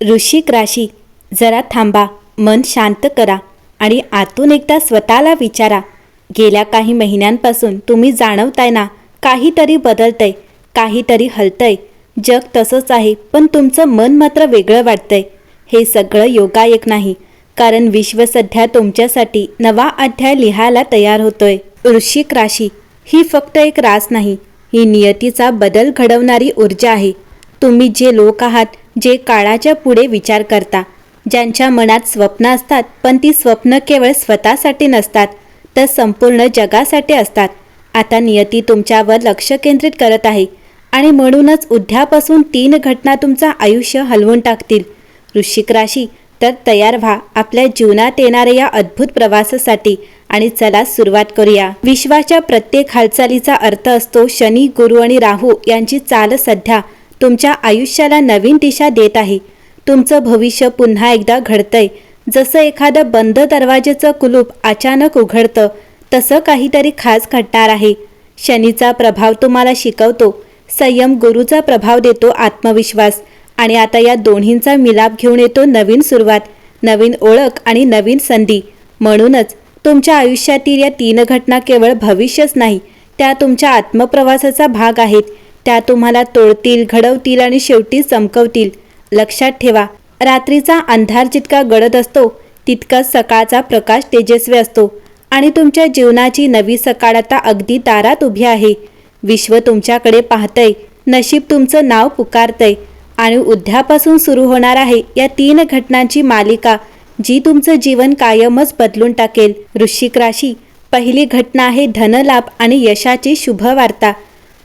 ऋषिक राशी जरा थांबा मन शांत करा आणि आतून एकदा स्वतःला विचारा. गेल्या काही महिन्यांपासून तुम्ही जाणवताय ना काहीतरी बदलतंय काहीतरी हलतंय. जग तसंच आहे पण तुमचं मन मात्र वेगळं वाटतंय. हे सगळं योगायक नाही कारण विश्व सध्या तुमच्यासाठी नवा अध्याय लिहायला तयार होतोय. वृश्चिक राशी ही फक्त एक रास नाही ही नियतीचा बदल घडवणारी ऊर्जा आहे. तुम्ही जे लोक आहात जे काळाच्या पुढे विचार करता. ज्यांच्या मनात स्वप्न असतात पण ती स्वप्न केवळ स्वतःसाठी नसतात तर संपूर्ण जगासाठी असतात. आता नियती तुमच्यावर लक्ष केंद्रित करत आहे आणि म्हणूनच उद्यापासून तीन घटना तुमचं आयुष्य हलवून टाकतील. वृश्चिक राशी तर तयार व्हा आपल्या जीवनात येणाऱ्या या अद्भुत प्रवासासाठी आणि चला सुरुवात करूया. विश्वाच्या प्रत्येक हालचालीचा अर्थ असतो शनी गुरु आणि राहू यांची चाल सध्या तुमच्या आयुष्याला नवीन दिशा देत आहे. तुमचं भविष्य पुन्हा एकदा घडतंय. जसं एखादं बंद दरवाजेचं कुलूप अचानक उघडतं तसं काहीतरी खास घडणार आहे. शनीचा प्रभाव तुम्हाला शिकवतो. संयम गुरुचा प्रभाव देतो आत्मविश्वास. आणि आता या दोन्हींचा मिलाप घेऊन येतो नवीन सुरुवात नवीन ओळख आणि नवीन संधी. म्हणूनच तुमच्या आयुष्यातील या तीन घटना केवळ भविष्यच नाही त्या तुमच्या आत्मप्रवासाचा भाग आहेत. त्या तुम्हाला तोडतील घडवतील आणि शेवटी चमकवतील. लक्षात ठेवा रात्रीचा अंधार जितका गडद असतो तितकाच सकाळचा प्रकाश तेजस्वी असतो आणि तुमच्या जीवनाची नवी सकाळ आता अगदी दारात उभी आहे. विश्व तुमच्याकडे पाहतंय नशीब तुमचं नाव पुकारतंय आणि उद्यापासून सुरू होणार आहे या तीन घटनांची मालिका जी तुमचं जीवन कायमच बदलून टाकेल. वृश्चिक राशी पहिली घटना आहे धनलाभ आणि यशाची शुभ वार्ता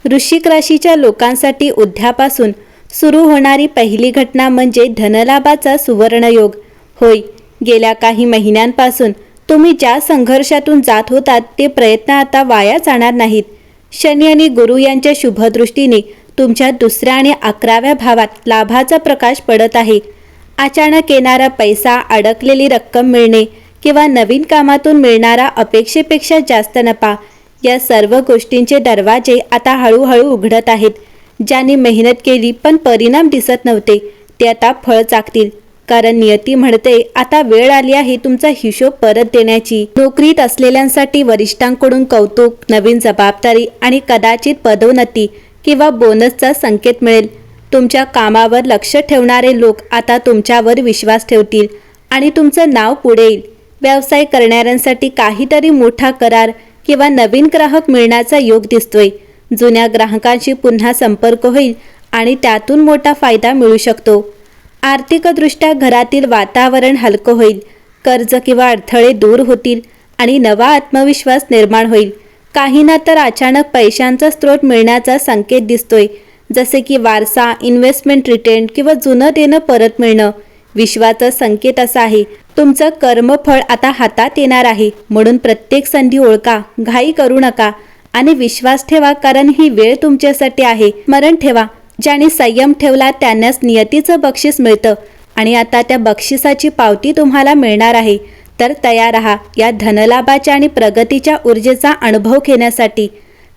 वृश्चिक राशीच्या लोकांसाठी उद्यापासून सुरू होणारी पहिली घटना म्हणजे धनलाभाचा सुवर्णयोग. होय गेल्या काही महिन्यांपासून तुम्ही ज्या संघर्षातून जात होतात ते प्रयत्न आता वाया जाणार नाहीत. शनी आणि गुरु यांच्या शुभदृष्टीने तुमच्या दुसऱ्या आणि अकराव्या भावात लाभाचा प्रकाश पडत आहे. अचानक येणारा पैसा अडकलेली रक्कम मिळणे किंवा नवीन कामातून मिळणारा अपेक्षेपेक्षा जास्त नफा या सर्व गोष्टींचे दरवाजे आता हळूहळू उघडत आहेत. ज्यांनी मेहनत केली पण परिणाम दिसत नव्हते ते आता फळ चाकतील. कारण नियती म्हणते आता वेळ आली आहे तुमचा हिशोब परत देण्याची. नोकरीत असलेल्यांसाठी वरिष्ठांकडून कौतुक नवीन जबाबदारी आणि कदाचित पदोन्नती किंवा बोनसचा संकेत मिळेल. तुमच्या कामावर लक्ष ठेवणारे लोक आता तुमच्यावर विश्वास ठेवतील आणि तुमचं नाव पुढे येईल. व्यवसाय करणाऱ्यांसाठी काहीतरी मोठा करार किंवा नवीन ग्राहक मिळण्याचा योग दिसतोय. जुन्या ग्राहकांशी पुन्हा संपर्क होईल आणि त्यातून मोठा फायदा मिळू शकतो. आर्थिकदृष्ट्या घरातील वातावरण हलकं होईल. कर्ज किंवा अडथळे दूर होतील आणि नवा आत्मविश्वास निर्माण होईल. काहींना तर अचानक पैशांचा स्रोत मिळण्याचा संकेत दिसतोय. जसे की वारसा इन्व्हेस्टमेंट रिटर्न किंवा जुनं देणं परत मिळणं. विश्वाचा संकेत असा आहे. तुमचं कर्मफळ आता हातात येणार आहे. म्हणून प्रत्येक संधी ओळखा घाई करू नका आणि विश्वास ठेवा कारण ही वेळ तुमच्यासाठी आहे. स्मरण ठेवा ज्याने संयम ठेवला त्यांनाच नियतीचं बक्षीस मिळतं. आणि आता त्या बक्षिसाची पावती तुम्हाला मिळणार आहे. तर तयार राहा या धनलाभाच्या आणि प्रगतीच्या ऊर्जेचा अनुभव घेण्यासाठी.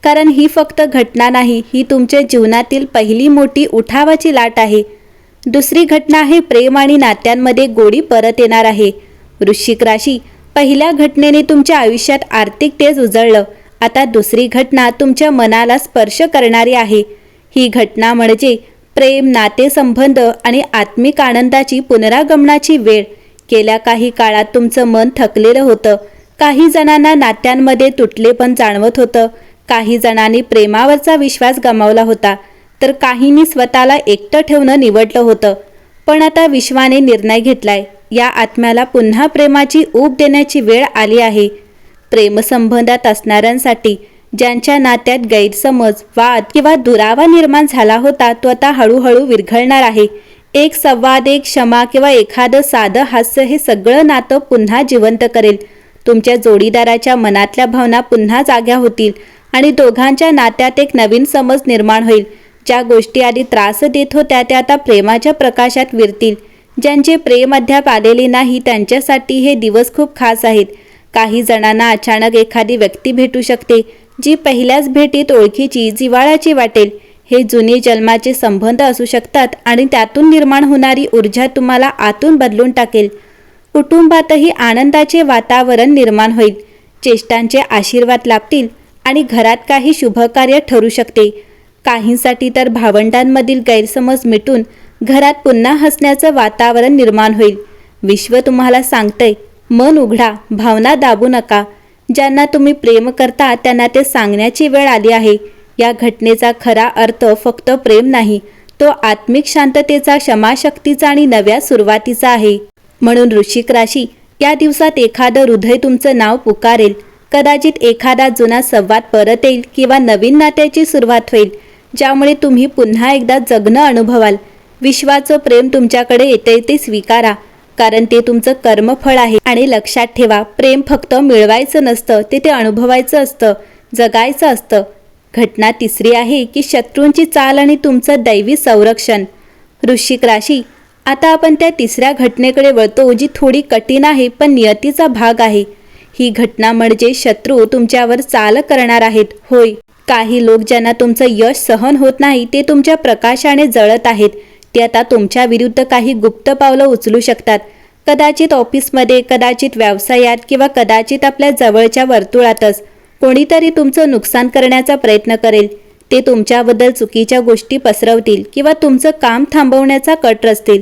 कारण ही फक्त घटना नाही ही तुमच्या जीवनातील पहिली मोठी उठावाची लाट आहे. दुसरी घटना आहे प्रेम आणि नात्यांमध्ये गोडी परत येणार आहे. वृश्चिक राशी पहिल्या घटनेने तुमच्या आयुष्यात आर्थिक तेज उजळलं. आता दुसरी घटना तुमच्या मनाला स्पर्श करणारी आहे. ही घटना म्हणजे प्रेम नातेसंबंध आणि आत्मिक आनंदाची पुनरागमनाची वेळ. गेल्या काही काळात तुमचं मन थकलेलं होतं. काही जणांना नात्यांमध्ये तुटले पण जाणवत होतं. काही जणांनी प्रेमावरचा विश्वास गमावला होता. तर काहींनी स्वतःला एकटं ठेवणं निवडलं होतं. पण आता विश्वाने निर्णय घेतलाय. या आत्म्याला पुन्हा प्रेमाची ऊब देण्याची वेळ आली आहे. प्रेमसंबंधात असणाऱ्यांसाठी ज्यांच्या नात्यात गैरसमज वाद किंवा दुरावा निर्माण झाला होता तो आता हळूहळू विरघळणार आहे. एक संवाद एक क्षमा किंवा एखादं साधं हास्य हे सगळं नातं पुन्हा जिवंत करेल. तुमच्या जोडीदाराच्या मनातल्या भावना पुन्हा जाग्या होतील आणि दोघांच्या नात्यात एक नवीन समज निर्माण होईल. ज्या गोष्टी आधी त्रास देत होत्या त्या आता प्रेमाच्या प्रकाशात विरतील. ज्यांचे प्रेम अद्याप आलेले नाही त्यांच्यासाठी हे दिवस खूप खास आहेत. काही जणांना अचानक एखादी व्यक्ती भेटू शकते जी पहिल्याच भेटीत ओळखीची जिवाळाची वाटेल. हे जुने जन्माचे संबंध असू शकतात आणि त्यातून निर्माण होणारी ऊर्जा तुम्हाला आतून बदलून टाकेल. कुटुंबातही आनंदाचे वातावरण निर्माण होईल. चेष्टांचे आशीर्वाद लाभतील आणि घरात काही शुभकार्य ठरू शकते. काहींसाठी तर भावंडांमधील गैरसमज मिटून घरात पुन्हा हसण्याचं वातावरण निर्माण होईल. विश्व तुम्हाला सांगतंय मन उघडा भावना दाबू नका. ज्यांना तुम्ही प्रेम करता त्यांना ते सांगण्याची वेळ आली आहे. या घटनेचा खरा अर्थ फक्त प्रेम नाही तो आत्मिक शांततेचा क्षमाशक्तीचा आणि नव्या सुरुवातीचा आहे. म्हणून ऋषिक राशी या दिवसात एखादं हृदय तुमचं नाव पुकारेल. कदाचित एखादा जुना संवाद परत येईल किंवा नवीन नात्याची सुरुवात होईल. ज्यामुळे तुम्ही पुन्हा एकदा जगणं अनुभवाल. विश्वाचं प्रेम तुमच्याकडे येते ते स्वीकारा कारण ते तुमचं कर्मफळ आहे. आणि लक्षात ठेवा प्रेम फक्त मिळवायचं नसतं ते ते अनुभवायचं असतं जगायचं असतं. घटना तिसरी आहे की शत्रूंची चाल आणि तुमचं दैवी संरक्षण. वृश्चिक राशी आता आपण त्या तिसऱ्या घटनेकडे वळतो जी थोडी कठीण आहे पण नियतीचा भाग आहे. ही घटना म्हणजे शत्रू तुमच्यावर चाल करणार आहेत. होय. काही लोक ज्यांना तुमचं यश सहन होत नाही ते तुमच्या प्रकाशाने जळत आहेत. ते आता तुमच्या विरुद्ध काही गुप्त पावलं उचलू शकतात. कदाचित ऑफिसमध्ये कदाचित व्यवसायात किंवा कदाचित आपल्या जवळच्या वर्तुळातच. कोणीतरी तुमचं नुकसान करण्याचा प्रयत्न करेल. ते तुमच्याबद्दल चुकीच्या गोष्टी पसरवतील किंवा तुमचं काम थांबवण्याचा कट रचतील.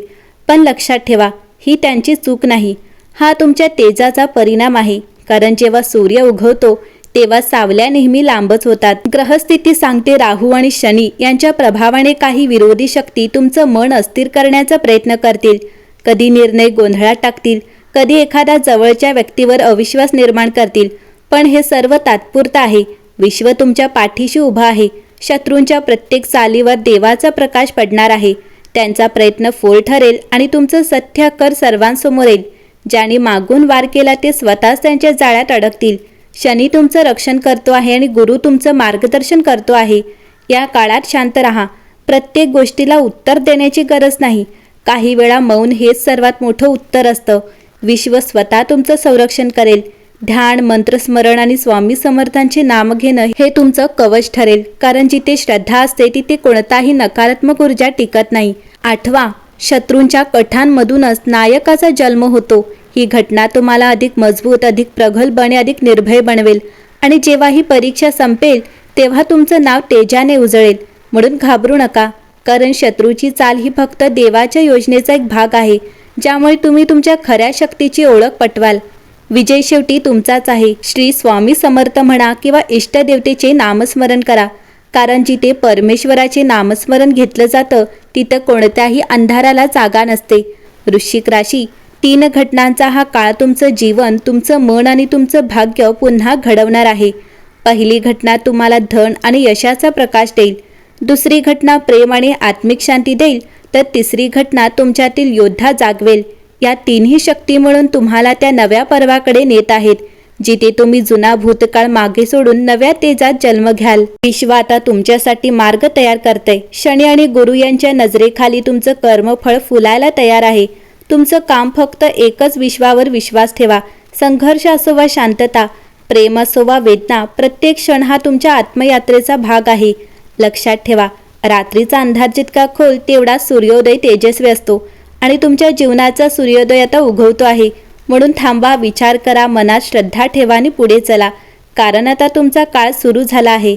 पण लक्षात ठेवा ही त्यांची चूक नाही. हा तुमच्या तेजाचा परिणाम आहे. कारण जेव्हा सूर्य उगवतो तेव्हा सावल्या नेहमी लांबच होतात. ग्रहस्थिती सांगते राहू आणि शनी यांच्या प्रभावाने काही विरोधी शक्ती तुमचं मन अस्थिर करण्याचा प्रयत्न करतील. कधी निर्णय गोंधळात टाकतील कधी एखाद्या जवळच्या व्यक्तीवर अविश्वास निर्माण करतील. पण हे सर्व तात्पुरतं आहे. विश्व तुमच्या पाठीशी उभं आहे. शत्रूंच्या प्रत्येक चालीवर देवाचा प्रकाश पडणार आहे. त्यांचा प्रयत्न फोल ठरेल आणि तुमचं सत्य कर सर्वांसमोर येईल. ज्यांनी मागून वार केला ते स्वतःच त्यांच्या जाळ्यात अडकतील. शनी तुमचं रक्षण करतो आहे आणि गुरु तुमचं मार्गदर्शन करतो आहे. या काळात शांत राहा. प्रत्येक गोष्टीला उत्तर देण्याची गरज नाही. काही वेळा मौन हेच सर्वात मोठं उत्तर असतं. विश्व स्वतः तुमचं संरक्षण करेल. ध्यान मंत्रस्मरण आणि स्वामी समर्थांचे नाम घेणं हे तुमचं कवच ठरेल. कारण जिथे श्रद्धा असते तिथे कोणताही नकारात्मक ऊर्जा टिकत नाही. आठवा शत्रूंच्या कठांमधूनच नायकाचा जन्म होतो. ही घटना तुम्हाला अधिक मजबूत अधिक प्रगल्भपणे अधिक निर्भय बनवेल. आणि जेव्हा ही परीक्षा संपेल तेव्हा तुमचं नाव तेजाने उजळेल. म्हणून घाबरू नका कारण शत्रूची चाल ही फक्त देवाच्या योजनेचा एक भाग आहे ज्यामुळे तुम्ही तुमच्या खऱ्या शक्तीची ओळख पटवाल. विजय शेवटी तुमचाच आहे. श्री स्वामी समर्थ म्हणा किंवा इष्टदेवतेचे नामस्मरण करा. कारण जिथे परमेश्वराचे नामस्मरण घेतलं जातं तिथं कोणत्याही अंधाराला जागा नसते. वृश्चिक राशी तीन घटनांचा हा काळ तुमचं जीवन तुमचं मन आणि तुमचं भाग्य पुन्हा घडवणार आहे. पहिली घटना तुम्हाला धन आणि यशाचा प्रकाश देईल. दुसरी घटना प्रेम आणि आत्मिक शांती देईल. तर तिसरी घटना तुमच्यातील योद्धा जागवेल. या तिन्ही शक्ती मिळून तुम्हाला त्या नव्या पर्वाकडे नेत आहेत जिथे तुम्ही जुना भूतकाळ मागे सोडून नव्या तेजात जन्म घ्याल. विश्व आता तुमच्यासाठी मार्ग तयार करते शनी आणि गुरु यांच्या नजरेखाली तुमचं कर्मफळ फुलायला तयार आहे. तुमचं काम फक्त एकच विश्वावर विश्वास ठेवा. संघर्ष असो वा शांतता प्रेम असो वा वेदना प्रत्येक क्षण हा तुमच्या आत्मयात्रेचा भाग आहे. लक्षात ठेवा रात्रीचा अंधार जितका खोल तेवढा सूर्योदय तेजस्वी असतो आणि तुमच्या जीवनाचा सूर्योदय आता उगवतो आहे. म्हणून थांबा विचार करा मनात श्रद्धा ठेवा आणि पुढे चला. कारण आता तुमचा काळ सुरू झाला आहे.